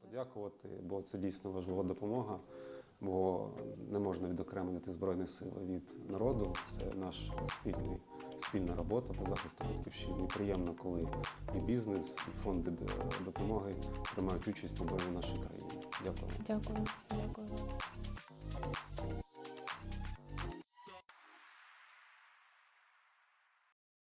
Подякувати, бо це дійсно важлива допомога, бо не можна відокремити Збройні сили від народу. Це наш спільний, спільна робота по захисту батьківщини. Приємно, коли і бізнес, і фонди допомоги приймають участь у обороні нашої країни. Дякую. Дякую. Дякую.